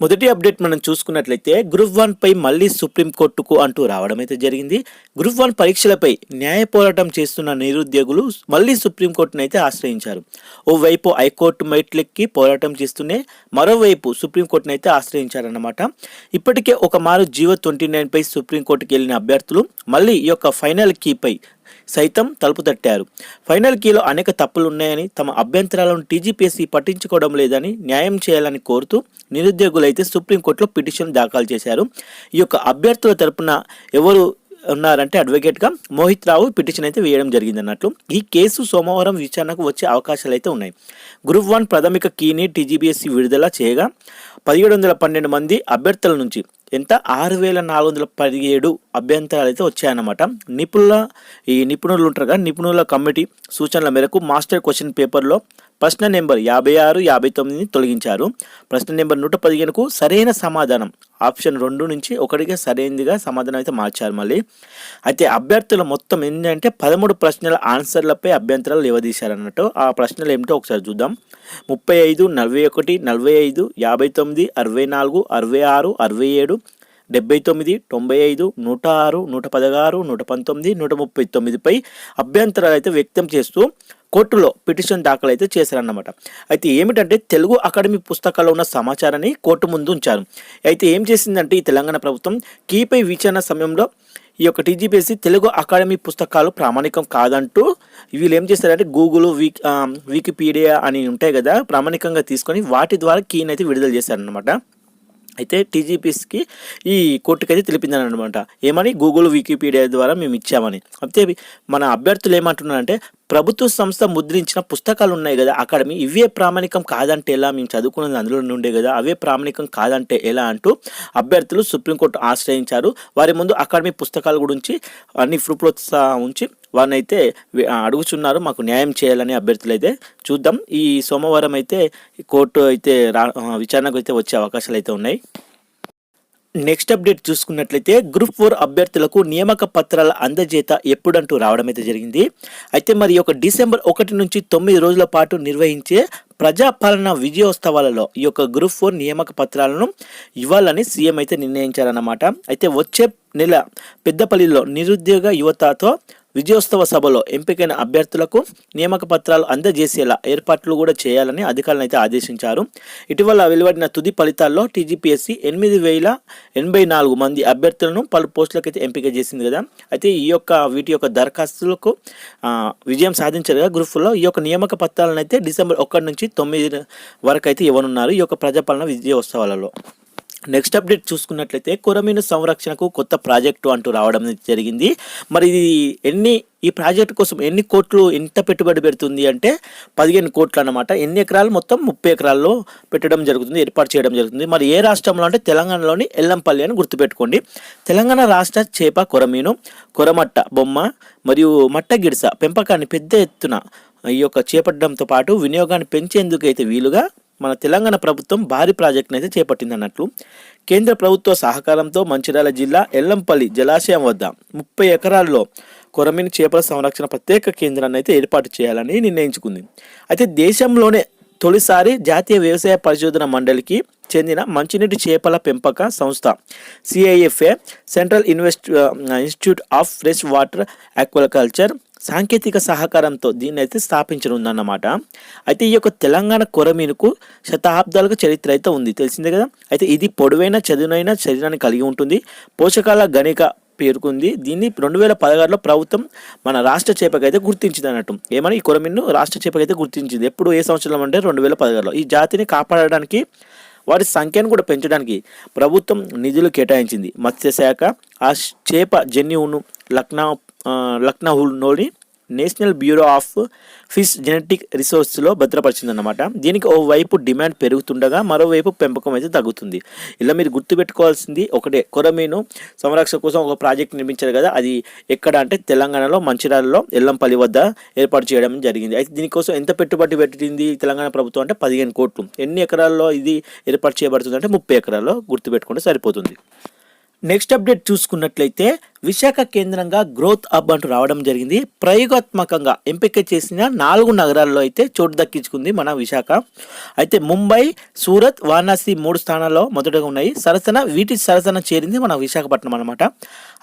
మొదటి అప్డేట్ మనం చూసుకున్నట్లయితే గ్రూప్ వన్ పై మళ్ళీ సుప్రీంకోర్టుకు అంటూ రావడం అయితే జరిగింది. గ్రూప్ వన్ పరీక్షలపై న్యాయ పోరాటం చేస్తున్న నిరుద్యోగులు మళ్ళీ సుప్రీంకోర్టును అయితే ఆశ్రయించారు. ఓవైపు హైకోర్టు మెట్లెక్కి పోరాటం చేస్తూనే మరోవైపు సుప్రీంకోర్టును అయితే ఆశ్రయించారన్నమాట. ఇప్పటికే ఒక మారు జీవో ట్వంటీ నైన్పై సుప్రీంకోర్టుకి వెళ్ళిన అభ్యర్థులు మళ్ళీ ఈ యొక్క ఫైనల్ కీపై సైతం తలుపు తట్టారు. ఫైనల్ కీలో అనేక తప్పులు ఉన్నాయని తమ అభ్యంతరాలను టీజీపీఎస్సీ పట్టించుకోవడం లేదని న్యాయం చేయాలని కోరుతూ నిరుద్యోగులైతే సుప్రీంకోర్టులో పిటిషన్ దాఖలు చేశారు. ఈ యొక్క అభ్యర్థుల తరపున ఎవరు ఉన్నారంటే అడ్వకేట్గా మోహిత్ రావు పిటిషన్ అయితే వేయడం జరిగింది అన్నట్లు ఈ కేసు సోమవారం విచారణకు వచ్చే అవకాశాలు అయితే ఉన్నాయి. గ్రూప్ వన్ ప్రాథమిక కీని టీజీబీఎస్సీ విడుదల చేయగా పదిహేడు వందల పన్నెండు మంది అభ్యర్థుల నుంచి ఎంత? ఆరు వేల నాలుగు వందల పదిహేడు అభ్యంతరాలు అయితే వచ్చాయన్నమాట. నిపుణుల ఈ నిపుణులు ఉంటారు కదా నిపుణుల కమిటీ సూచనల మేరకు మాస్టర్ క్వశ్చన్ పేపర్లో ప్రశ్న నెంబర్ యాభై ఆరు యాభై తొమ్మిదిని తొలగించారు. ప్రశ్న నెంబర్ నూట పదిహేనుకు సరైన సమాధానం ఆప్షన్ రెండు నుంచి ఒకటిగా సరైనదిగా సమాధానం అయితే మార్చారు మళ్ళీ. అయితే అభ్యర్థుల మొత్తం ఏంటంటే పదమూడు ప్రశ్నల ఆన్సర్లపై అభ్యంతరాలు లేవదీశారన్నట్టు. ఆ ప్రశ్నలు ఏమిటో ఒకసారి చూద్దాం. ముప్పై ఐదు నలభై ఒకటి నలభై ఐదు యాభై తొమ్మిది అరవై నాలుగు అరవై ఆరు అరవై ఏడు డెబ్బై తొమ్మిది తొంభై ఐదు నూట ఆరు నూట పదహారు నూట పంతొమ్మిది నూట ముప్పై తొమ్మిదిపై అభ్యంతరాలు అయితే వ్యక్తం చేస్తూ కోర్టులో పిటిషన్ దాఖలు అయితే చేశారన్నమాట. అయితే ఏమిటంటే తెలుగు అకాడమీ పుస్తకాల్లో ఉన్న సమాచారాన్ని కోర్టు ముందు ఉంచారు. అయితే ఏం చేసిందంటే ఈ తెలంగాణ ప్రభుత్వం కీపై విచారణ సమయంలో ఈ యొక్క టీజీపీఎస్సీ తెలుగు అకాడమీ పుస్తకాలు ప్రామాణికం కాదంటూ వీళ్ళు ఏం చేస్తారంటే గూగుల్ వీక్ వికీపీడియా అని ఉంటాయి కదా ప్రామాణికంగా తీసుకొని వాటి ద్వారా కీని అయితే విడుదల చేశారనమాట అయితే టీజీపీస్కి ఈ కోర్టుకి అయితే తెలిపిందని అనమాట ఏమని? గూగుల్ వికీపీడియా ద్వారా మేము ఇచ్చామని అయితే మన అభ్యర్థులు ఏమంటున్నారంటే ప్రభుత్వ సంస్థ ముద్రించిన పుస్తకాలు ఉన్నాయి కదా అకాడమీ. ఇవే ప్రామాణికం కాదంటే ఎలా? మేము చదువుకున్నది అందులో ఉండే కదా అవే ప్రామాణికం కాదంటే ఎలా అంటూ అభ్యర్థులు సుప్రీంకోర్టు ఆశ్రయించారు. వారి ముందు అకాడమీ పుస్తకాల గురించి అన్ని ప్రూఫ్లు ఉంచి వారిని అయితే అడుగుచున్నారు. మాకు న్యాయం చేయాలని అభ్యర్థులు అయితే చూద్దాం. ఈ సోమవారం అయితే కోర్టు అయితే రా విచారణకు అయితే వచ్చే అవకాశాలు అయితే ఉన్నాయి. నెక్స్ట్ అప్డేట్ చూసుకున్నట్లయితే గ్రూప్ ఫోర్ అభ్యర్థులకు నియామక పత్రాల అందజేత ఎప్పుడంటూ రావడం అయితే జరిగింది. అయితే మరి ఒక డిసెంబర్ ఒకటి నుంచి తొమ్మిది రోజుల పాటు నిర్వహించే ప్రజాపాలన విజయోత్సవాలలో ఈ యొక్క గ్రూప్ ఫోర్ నియామక పత్రాలను ఇవ్వాలని సీఎం అయితే నిర్ణయించారన్నమాట. అయితే వచ్చే నెల పెద్దపల్లిలో నిరుద్యోగ యువతతో విజయోత్సవ సభలో ఎంపికైన అభ్యర్థులకు నియామక పత్రాలు అందజేసేలా ఏర్పాట్లు కూడా చేయాలని అధికారులను అయితే ఆదేశించారు. ఇటీవల వెలువడిన తుది ఫలితాల్లో టీజీపీఎస్సీ ఎనిమిది వేల ఎనభై నాలుగు మంది అభ్యర్థులను పలు పోస్టులకైతే ఎంపిక చేసింది కదా. అయితే ఈ యొక్క వీటి యొక్క దరఖాస్తులకు విజయం సాధించారు కదా గ్రూప్లో ఈ యొక్క నియామక పత్రాలను అయితే డిసెంబర్ ఒకటి నుంచి తొమ్మిది వరకు అయితే ఇవ్వనున్నారు ఈ యొక్క ప్రజాపాలన విజయోత్సవాలలో. నెక్స్ట్ అప్డేట్ చూసుకున్నట్లయితే కొరమీను సంరక్షణకు కొత్త ప్రాజెక్టు అంటూ రావడం జరిగింది. మరి ఇది ఎన్ని ఈ ప్రాజెక్టు కోసం ఎన్ని కోట్లు ఎంత పెట్టుబడి పెడుతుంది అంటే పదిహేను కోట్లు అన్నమాట. ఎన్ని ఎకరాలు? మొత్తం ముప్పై ఎకరాల్లో పెట్టడం జరుగుతుంది ఏర్పాటు చేయడం జరుగుతుంది. మరి ఏ రాష్ట్రంలో అంటే తెలంగాణలోని ఎల్లంపల్లి అని గుర్తుపెట్టుకోండి. తెలంగాణ రాష్ట్ర చేప కొరమీను కొరమట్ట బొమ్మ మరియు మట్ట గిడిస పెంపకాన్ని పెద్ద ఎత్తున ఈ యొక్క చేపట్టడంతో పాటు వినియోగాన్ని పెంచేందుకు అయితే వీలుగా మన తెలంగాణ ప్రభుత్వం భారీ ప్రాజెక్టును అయితే చేపట్టింది అన్నట్లు కేంద్ర ప్రభుత్వ సహకారంతో మంచిర్యాల జిల్లా ఎల్లంపల్లి జలాశయం వద్ద ముప్పై ఎకరాల్లో కొరమీని చేపల సంరక్షణ ప్రత్యేక కేంద్రాన్ని అయితే ఏర్పాటు చేయాలని నిర్ణయించుకుంది. అయితే దేశంలోనే తొలిసారి జాతీయ వ్యవసాయ పరిశోధన మండలికి చెందిన మంచినీటి చేపల పెంపక సంస్థ CIFA central invest institute of fresh water aquaculture సాంకేతిక సహకారంతో దీన్ని అయితే స్థాపించనుందన్నమాట. అయితే ఈ యొక్క తెలంగాణ కొరమీనుకు శతాబ్దాలకు చరిత్ర అయితే ఉంది. తెలిసిందే కదా? అయితే ఇది పొడవైన చదునైన శరీరాన్ని కలిగి ఉంటుంది. పోషకాల గణిక పేర్కొంది. దీన్ని రెండు వేల పదహారులో ప్రభుత్వం మన రాష్ట్ర చేపకైతే గుర్తించింది అన్నట్టు ఏమని? ఈ కొరమీను రాష్ట్ర చేపకైతే గుర్తించింది. ఎప్పుడు ఏ సంవత్సరం అంటే రెండు వేల పదహారులో. ఈ జాతిని కాపాడడానికి వాటి సంఖ్యను కూడా పెంచడానికి ప్రభుత్వం నిధులు కేటాయించింది. మత్స్యశాఖ ఆ చేప జన్యువును లక్నో ఆ, national bureau of fish genetic రిసోర్స్లో భద్రపరిచిందన్నమాట. దీనికి ఓవైపు డిమాండ్ పెరుగుతుండగా మరోవైపు పెంపకం అయితే తగ్గుతుంది. ఇలా మీరు గుర్తుపెట్టుకోవాల్సింది ఒకటే కొరమీను సంరక్షణ కోసం ఒక ప్రాజెక్ట్ నిర్మించారు కదా అది ఎక్కడ అంటే తెలంగాణలో మంచిర్యాలలో ఎల్లంపల్లి వద్ద ఏర్పాటు చేయడం జరిగింది. అయితే దీనికోసం ఎంత పెట్టుబడి పెట్టింది తెలంగాణ ప్రభుత్వం అంటే పదిహేను కోట్లు. ఎన్ని ఎకరాల్లో ఇది ఏర్పాటు చేయబడుతుంది అంటే ముప్పై ఎకరాల్లో గుర్తుపెట్టుకుంటే సరిపోతుంది. నెక్స్ట్ అప్డేట్ చూసుకున్నట్లయితే విశాఖ కేంద్రంగా గ్రోత్ హబ్ అంటూ రావడం జరిగింది. ప్రయోగాత్మకంగా ఎంపిక చేసిన నాలుగు నగరాల్లో అయితే చోటు దక్కించుకుంది మన విశాఖ. అయితే ముంబై సూరత్ వారణాసి మూడు స్థానాల్లో మొదటగా ఉన్నాయి. సరసన వీటి సరసన చేరింది మన విశాఖపట్నం అనమాట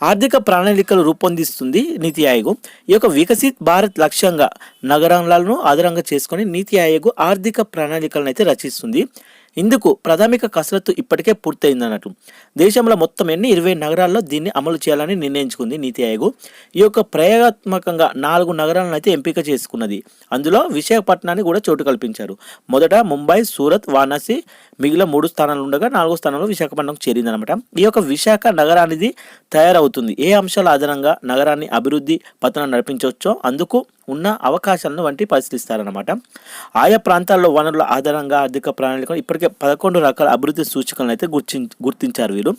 ఆర్థిక ప్రణాళికలు రూపొందిస్తుంది నీతి ఆయోగ్. ఈ యొక్క వికసిత్ భారత్ లక్ష్యంగా నగరాలను ఆధారంగా చేసుకొని నీతి ఆయోగ్ ఆర్థిక ప్రణాళికలను అయితే రచిస్తుంది. ఇందుకు ప్రాథమిక కసరత్తు ఇప్పటికే పూర్తయిందన్నట్లు దేశంలో మొత్తం ఎన్ని? ఇరవై నగరాల్లో దీన్ని అమలు చేయాలని నిర్ణయించుకుంది నీతి ఆయోగ్. ఈ యొక్క ప్రయోగాత్మకంగా నాలుగు నగరాలను అయితే ఎంపిక చేసుకున్నది. అందులో విశాఖపట్నాన్ని కూడా చోటు కల్పించారు. మొదట ముంబై సూరత్ వారణాసి మిగిలిన మూడు స్థానాలు ఉండగా నాలుగో స్థానంలో విశాఖపట్నం చేరిందనమాట ఈ యొక్క విశాఖ నగరానికి తయారవుతుంది. ఏ అంశాల ఆధారంగా నగరాన్ని అభివృద్ధి పతనం నడిపించవచ్చో అందుకు ఉన్న అవకాశాలను వంటి పరిశీలిస్తారన్నమాట. ఆయా ప్రాంతాల్లో వనరుల ఆధారంగా ఆర్థిక ప్రణాళిక ఇప్పటికే పదకొండు రకాల అభివృద్ధి సూచికలను అయితే గుర్తి గుర్తించారు వీరు.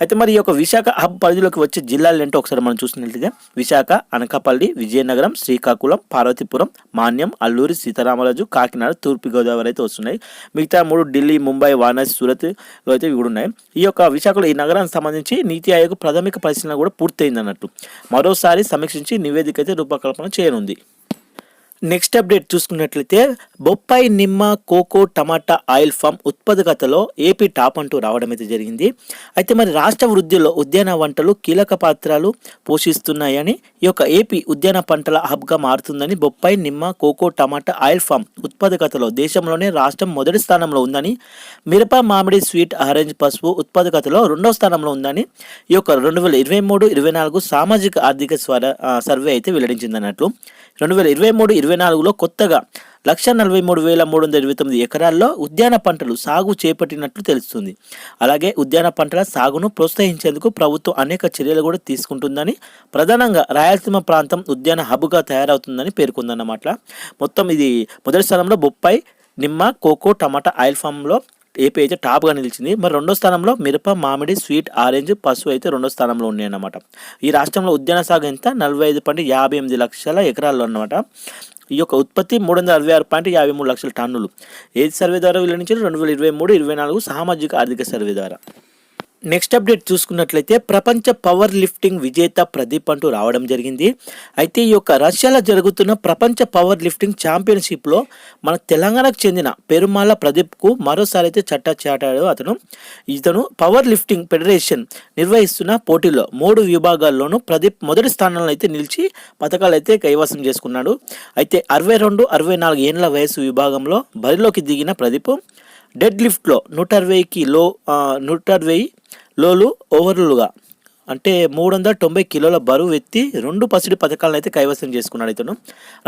అయితే మరి ఈ యొక్క విశాఖ హబ్ పరిధిలోకి వచ్చే జిల్లాలు ఏంటో ఒకసారి మనం చూసినట్లయితే విశాఖ అనకాపల్లి విజయనగరం శ్రీకాకుళం పార్వతీపురం మాన్యం అల్లూరి సీతారామరాజు కాకినాడ తూర్పుగోదావరి అయితే వస్తున్నాయి. మిగతా మూడు ఢిల్లీ ముంబై వారణాసి సూరత్ అయితే ఇవి కూడా ఉన్నాయి. ఈ యొక్క విశాఖలో ఈ నగరానికి సంబంధించి నీతి ఆయోగ్ ప్రాథమిక పరిశీలన కూడా పూర్తయింది అన్నట్టు మరోసారి సమీక్షించి నివేదిక అయితే రూపకల్పన చేయనుంది. నెక్స్ట్ అప్డేట్ చూసుకున్నట్లయితే బొప్పాయి నిమ్మ కోకో టమాటా ఆయిల్ ఫామ్ ఉత్పాదకతలో ఏపీ టాప్ అంటూ రావడం అయితే జరిగింది. అయితే మరి రాష్ట్ర వృద్ధిలో ఉద్యాన వంటలు కీలక పాత్రలు పోషిస్తున్నాయని ఈ యొక్క ఏపీ ఉద్యాన పంటల హబ్గా మారుతుందని బొప్పాయి నిమ్మ కోకో టమాటా ఆయిల్ ఫామ్ ఉత్పాదకతలో దేశంలోనే రాష్ట్రం మొదటి స్థానంలో ఉందని మిరప మామిడి స్వీట్ ఆరెంజ్ పసుపు ఉత్పాదకతలో రెండవ స్థానంలో ఉందని ఈ యొక్క రెండు వేల ఇరవై మూడు ఇరవై నాలుగు సామాజిక ఆర్థిక స్వర సర్వే అయితే వెల్లడించింది అన్నట్లు రెండు వేల ఇరవై మూడు ఇరవై నాలుగులో కొత్తగా లక్ష నలభై మూడు వేల మూడు వందల ఇరవై తొమ్మిది ఎకరాల్లో ఉద్యాన పంటలు సాగు చేపట్టినట్లు తెలుస్తుంది. అలాగే ఉద్యాన పంటల సాగును ప్రోత్సహించేందుకు ప్రభుత్వం అనేక చర్యలు కూడా తీసుకుంటుందని ప్రధానంగా రాయలసీమ ప్రాంతం ఉద్యాన హబ్గా తయారవుతుందని పేర్కొందన్నమాట. మొత్తం ఇది మొదటి స్థానంలో బొప్పాయి నిమ్మ కోకో టమాటా ఆయిల్ ఫామ్లో ఏపీ అయితే టాప్గా నిలిచింది. మరి రెండో స్థానంలో మిరప మామిడి స్వీట్ ఆరెంజ్ పసుపు అయితే రెండో స్థానంలో ఉన్నాయి అన్నమాట ఈ రాష్ట్రంలో ఉద్యాన సాగు ఎంత? నలభై ఐదు పాయింట్ యాభై ఎనిమిది లక్షల ఎకరాల్లో అన్నమాట. ఈ యొక్క ఉత్పత్తి మూడు వందల అరవై ఆరు పాయింట్ యాభై మూడు లక్షల టన్నులు. ఏది సర్వే ద్వారా వెల్లడించారు? రెండు వేల ఇరవై మూడు ఇరవై నాలుగు సామాజిక ఆర్థిక సర్వే ద్వారా. నెక్స్ట్ అప్డేట్ చూసుకున్నట్లయితే ప్రపంచ పవర్ లిఫ్టింగ్ విజేత ప్రదీప్ అంటూ రావడం జరిగింది. అయితే ఈ యొక్క రష్యాలో జరుగుతున్న ప్రపంచ పవర్ లిఫ్టింగ్ ఛాంపియన్షిప్లో మన తెలంగాణకు చెందిన పెరుమాల ప్రదీప్కు మరోసారి అయితే చట్టా చాటాడు అతను. ఇతను పవర్ లిఫ్టింగ్ ఫెడరేషన్ నిర్వహిస్తున్న పోటీలో మూడు విభాగాల్లోనూ ప్రదీప్ మొదటి స్థానంలో అయితే నిలిచి పథకాలు అయితే కైవసం చేసుకున్నాడు. అయితే అరవై రెండు అరవై నాలుగు ఏండ్ల వయసు విభాగంలో బరిలోకి దిగిన ప్రదీప్ డెడ్ లిఫ్ట్లో నూట అరవైకి లో నూట అరవై లోలు ఓవర్లుగా అంటే మూడు వందల తొంభై కిలోల బరువు ఎత్తి రెండు పసిడి పథకాలను అయితే కైవసం చేసుకున్నాడు ఇతను.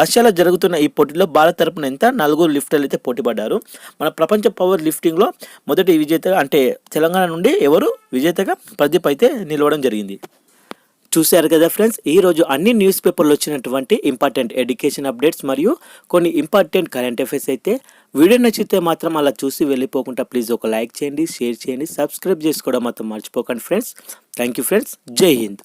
రష్యాలో జరుగుతున్న ఈ పోటీలో భారత్ తరపున ఎంత నలుగురు లిఫ్టర్లు అయితే పోటీ పడ్డారు మన ప్రపంచ పవర్ లిఫ్టింగ్లో మొదటి విజేతగా అంటే తెలంగాణ నుండి ఎవరు విజేతగా ప్రదీప్ అయితే నిలవడం జరిగింది. చూశారు కదా ఫ్రెండ్స్ ఈ రోజు అన్ని న్యూస్ పేపర్లు వచ్చినటువంటి ఇంపార్టెంట్ ఎడ్యుకేషన్ అప్డేట్స్ మరియు కొన్ని ఇంపార్టెంట్ కరెంట్ అఫైర్స్ అయితే వీడియో నచ్చితే మాత్రం అలా చూసి వెళ్ళిపోకుండా ప్లీజ్ ఒక లైక్ చేయండి షేర్ చేయండి సబ్స్క్రైబ్ చేసుకోవడం మాత్రం మర్చిపోకండి ఫ్రెండ్స్. థ్యాంక్ యూ ఫ్రెండ్స్ జై హింద్.